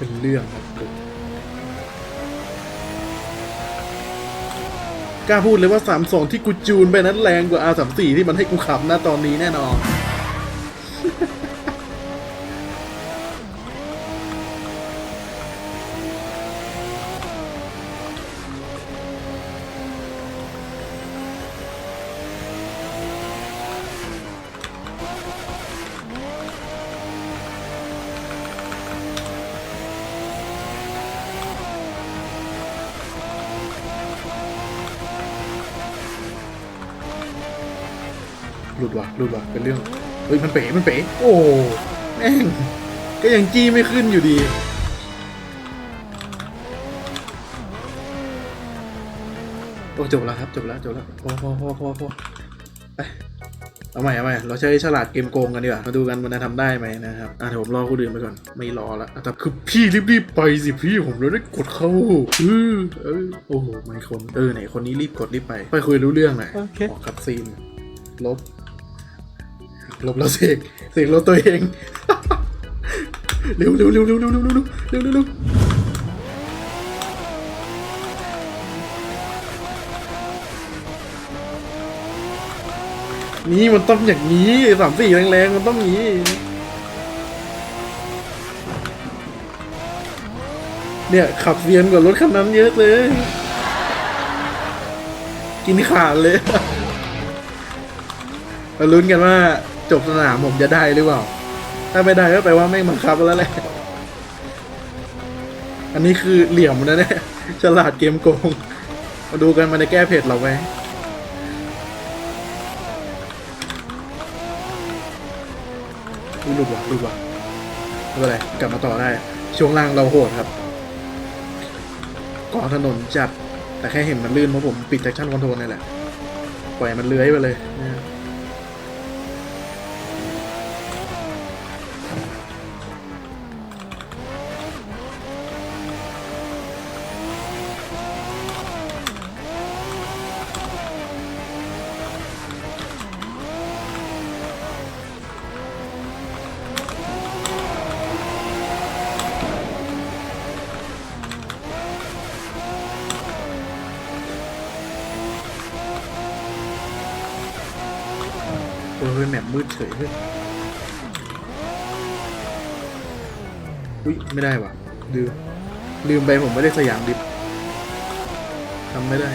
เป็นเรื่องครับกล้าพูดเลยว่า 32 ที่กูจูนไปนั้นแรงกว่า R34 ที่มันให้กูขับนะตอนนี้แน่นอน หลุดว่ะหลุดว่ะเป็นเรื่องเฮ้ยมันเป๋มันเป๋โอ้แม่งก็ยังจี้ไม่ขึ้นอยู่ดีโอ้จบแล้วครับจบแล้วจบแล้วพอพอพอพอพอไปเอาใหม่เอาใหม่เราใช้ฉลาดเกมโกงกันดีกว่ามาดูกันมันจะทำได้ไหมนะครับอะเดี๋ยวผมรอคนอื่นไปก่อนไม่รอละอะแต่คือพี่รีบๆไปสิพี่ผมเลยได้กดเข้าเออเออโอ้โหไม่คนเออไหนคนนี้รีบกดรีบไปไปคุยรู้เรื่องหน่อยโอเคออกคัดซีนลบ ลบแล้วเสกเสกลบตัวเอง เร็วเร็วเร็วเร็วเร็วเร็วเร็วเร็วเร็วนี่มันต้องอย่างนี้สามสี่แรงๆมันต้องอย่างนี้เนี่ย ขับเซียนกว่ารถคันนั้นเยอะเลย กินขาดเลย มาลุ้นกันว่า จบสนามผมจะได้หรือเปล่า ถ้าไม่ได้ก็แปลว่าไม่งบังคับแล้วแหละ อันนี้คือเหลี่ยมนะเนี่ยฉลาดเกมโกง มาดูกันมันจะแก้เผ็ดเราไหมอุ๊ยหลุดว่ะหลุดว่ะไม่เป็นไรกลับมาต่อได้ ช่วงล่างเราโหดครับเกาะถนนจัด แต่แค่เห็นมันลื่นเพราะผมปิด traction control นี่แหละ ปล่อยมันเลื้อยไปเลยนะ โอ้ยแมปมืดเฉยเลยอุ้ยไม่ได้ว่ะลืมลืมไปผมไม่ได้สยามดิบทำไม่ได้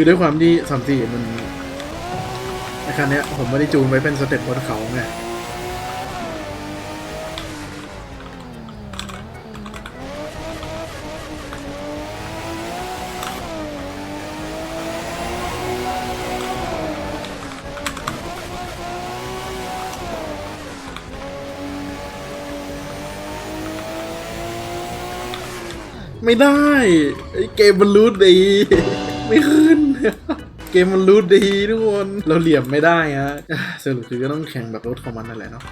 คือด้วยความที่สามสี่มันอ้คันเนี้ยผมไม่ได้จูนไว้เป็นสเต็ปบนเขาไงไม่ได้ไอ้เกมมันรูดดี ไม่ขึ้น เกมมันรูดดีทุกคน เราเหลี่ยมไม่ได้ฮะสรุปคือก็ต้องแข่งแบบรถของมันนั่นแหละเนาะ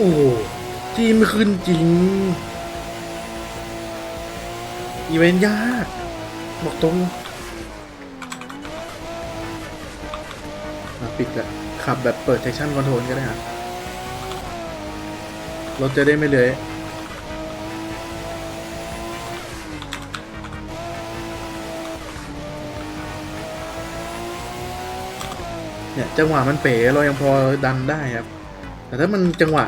โอ้โหทีมขึ้นจริง อีเวนต์ยาก บอกตรงปิดละขับแบบเปิดเทคชั่นคอนโทรลก็ได้ฮะรถจะได้ไม่เลยเนี่ยจังหวะมันเป๋เรายังพอดันได้ครับ แต่ถ้ามันจังหวะ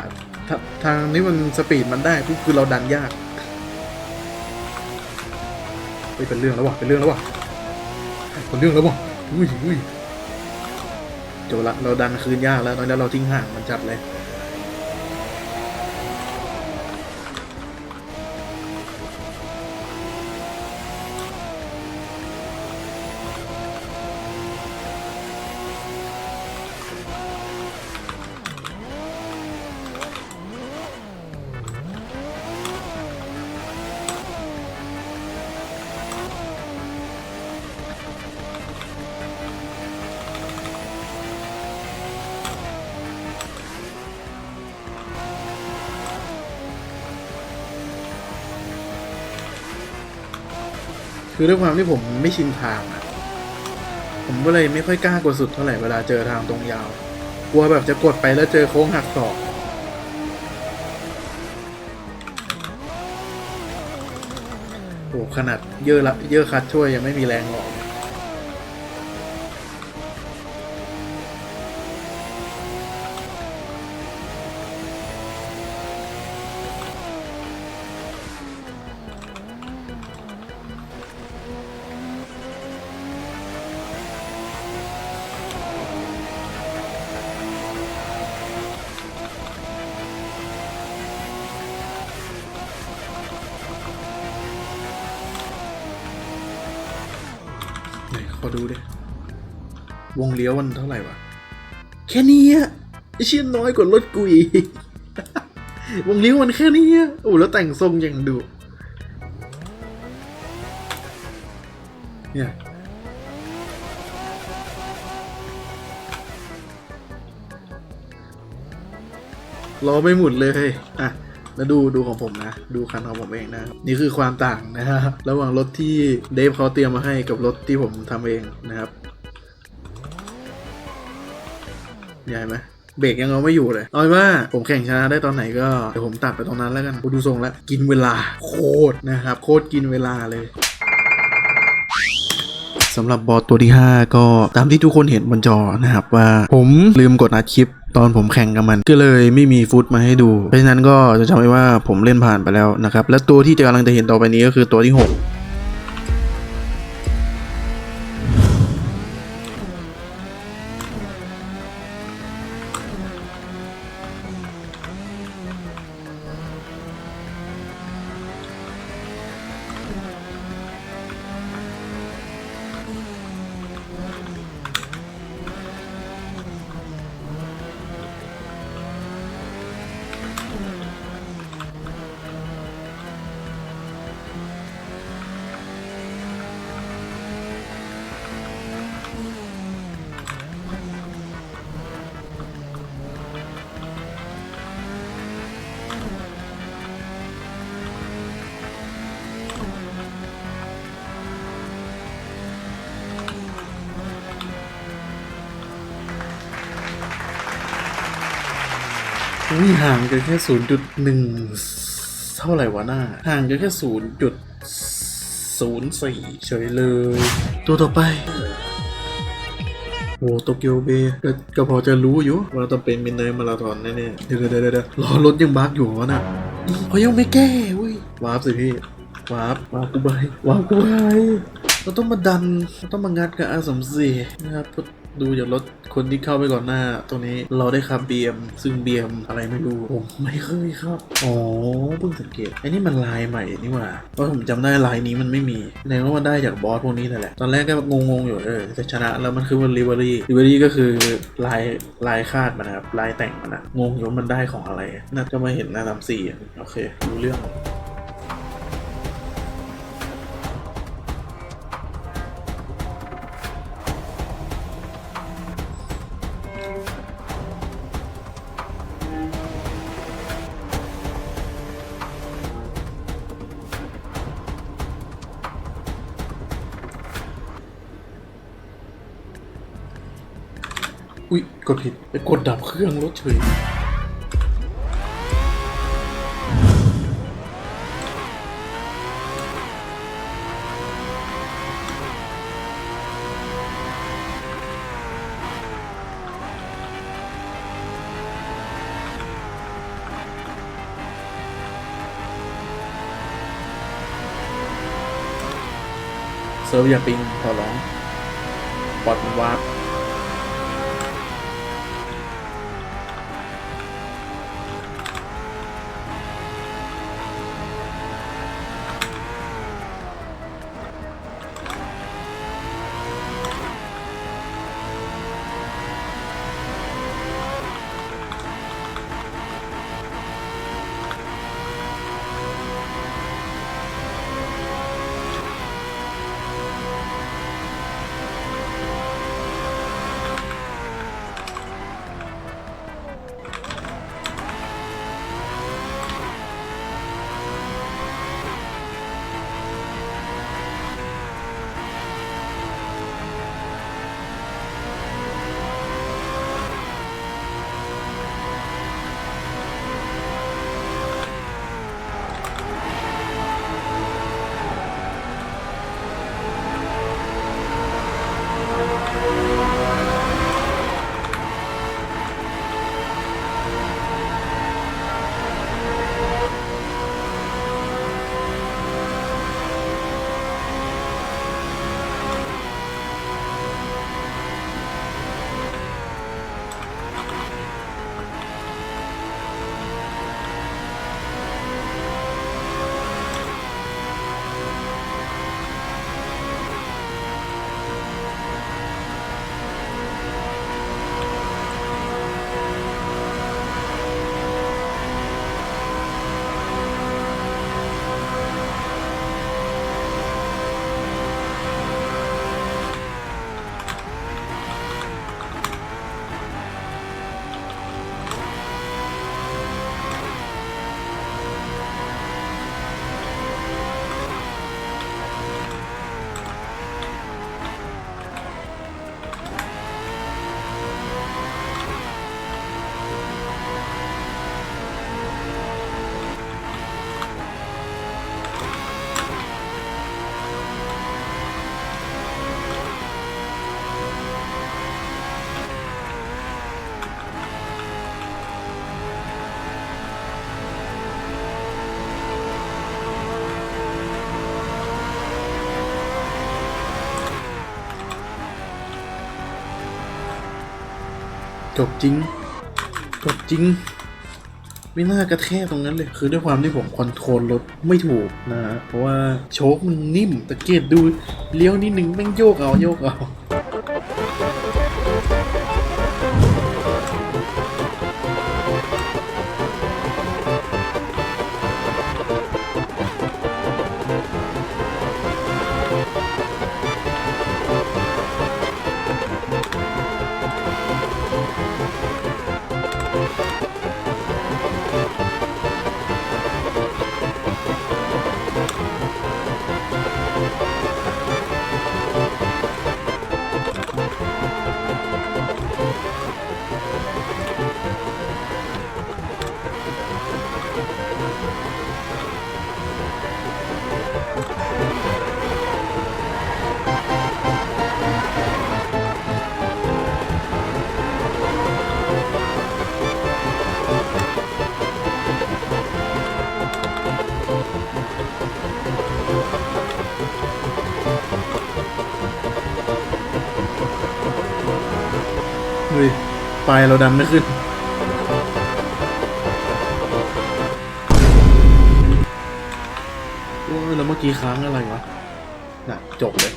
ทาทางนี้มันสปีดมันได้กูคือเราดันยากไปเป็นเรื่องแล้ววะเป็นเรื่องแล้ววะเป็นเรื่องแล้ววะอุ้ยอุ้ยจบละเราดันคืนยากแล้วตอนนี้เราทิ้งห่างมันจัดเลย คือด้วยความที่ผมไม่ชินทางอะผมก็เลยไม่ค่อยกล้ากดสุดเท่าไหร่เวลาเจอทางตรงยาว กลัวแบบจะกดไปแล้วเจอโค้งหักศอกโอ้ขนาดเยอะละเยอะคัดช่วยยังไม่มีแรงออก ดูดิ วงเลี้ยวมันเท่าไหร่วะ แค่นี้อะเชี่ยน้อยกว่ารถกูอีกวงเลี้ยวมันแค่นี้อะโอ้แล้วแต่งทรงอย่างดุเนี่ยรอไม่หมุนเลย อะ แล้วดูดูของผมนะ ดูคันของผมเองนะ นี่คือความต่างนะฮะระหว่างรถที่เดฟเขาเตรียมมาให้กับรถที่ผมทำเองนะครับใหญ่ไหมเบรกยังเอาไม่อยู่เลยเอาว่าผมแข่งชนะได้ตอนไหนก็เดี๋ยวผมตัดไปตรงนั้นแล้วกันดูทรงแล้วกินเวลาโคตรนะครับ โคตรกินเวลาเลยสำหรับบอสตัวที่ 5 ก็ตามที่ทุกคนเห็นบนจอนะครับว่าผมลืมกดอัดคลิป ตอนผมแข่งกับมัน ก็เลยไม่มีฟุตมาให้ดู เพราะฉะนั้นก็จะจำไว้ว่าผมเล่นผ่านไปแล้วนะครับ และตัวที่จะกำลังจะเห็นต่อไปนี้ก็คือตัวที่ 6 อุ้ยห่างกันแค่ศูนย์จุดหนึ่งเท่าไหร่วะหน้า ห่างกันแค่ศูนย์จุดศูนย์สี่เฉยเลย ตัวต่อไปโอ้โตเกียวเบย์ก็ก็พอจะรู้อยู่ ว่าต้องเป็นมินไนมาราธอนแน่ๆเดี๋ยวเดี๋ยวเดี๋ยวเดี๋ยวรอรถยังบักอยู่วะน่ะอีเขายังไม่แก้เว้ยวาร์ปสิพี่วาร์ปวาร์ปกูไปวาร์ปกูไปเราต้องมาดันเราต้องมางัดกับอาสมศรีนะครับ ดูจากรถคนที่เข้าไปก่อนหน้า ตรงนี้เราได้ขับ BM ซึ่ง BM อะไรไม่รู้ผมไม่เคยครับอ๋อเพิ่งสังเกตไอ้นี่มันลายใหม่นี่หว่าเพราะผมจำได้ลายนี้มันไม่มีแสดงว่ามันได้จากบอสพวกนี้นั่นแหละ ตอนแรกก็งงๆอยู่เออจะชนะแล้วมันคือมันริเวอรี่ริเวอรี่ก็คือลายลายคาดมันนะครับลายแต่งมันอะงงอยู่ว่ามันได้ของอะไรน่าจะมาเห็นหน้าตามสี่โอเครู้เรื่อง กดผิดไปกดดับเครื่องรถเฉยเซิร์ฟอย่าปิงขอร้องปอดวาร์ จบจริง จบจริง ไม่น่ากระแทกตรงนั้นเลย คือด้วยความที่ผมคอนโทรลรถไม่ถูกนะฮะเพราะว่าโชคมันนิ่มตะเกียบดูเลี้ยวนิดนึงแม่งโยกเอาโยกเอา ไปเราดันไม่ขึ้น โอ้ยแล้วเมื่อกี้ค้างอะไรวะน่ะจบเลย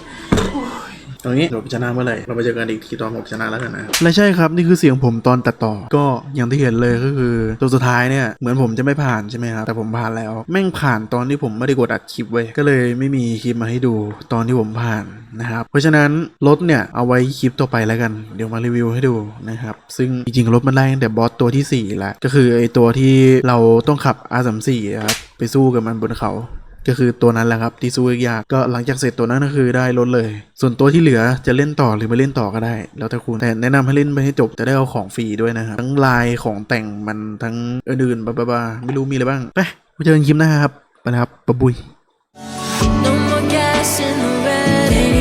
ตรงนี้เดี๋ยวชนะเมื่อไหร่เราไปเจอกันอีกทีตอนผมชนะแล้วกันนะและใช่ครับนี่คือเสียงผมตอนตัดต่อ ก็อย่างที่เห็นเลยก็คือตัวสุดท้ายเนี่ยเหมือนผมจะไม่ผ่านใช่ไหมครับแต่ผมผ่านแล้วแม่งผ่านตอนที่ผมไม่ได้กดอัดคลิปไว้ยก็เลยไม่มีคลิปมาให้ดูตอนที่ผมผ่านนะครับเพราะฉะนั้นรถเนี่ยเอาไว้คลิปต่อไปแล้วกัน เดี๋ยวมารีวิวให้ดูนะครับซึ่งจริงๆรถมันได้ตั้งแต่บอสตัวที่สี่แล้ว ก็คือไอตัวที่เราต้องขับ R34 อะครับไปสู้กับมันบนเขา ก็คือตัวนั้นแหละครับที่สู้ยากก็หลังจากเสร็จตัวนั้นก็คือได้ลดเลย ส่วนตัวที่เหลือจะเล่นต่อหรือไม่เล่นต่อก็ได้ แล้วแต่คุณแต่แนะนำให้เล่นไปให้จบจะได้เอาของฟรีด้วยนะครับทั้งลายของแต่งมันทั้งอื่นๆบ้าๆๆไม่รู้มีอะไรบ้างไปไว้เจอกันคลิปหน้าครับไปนะครับปะบุย No more gas in the red,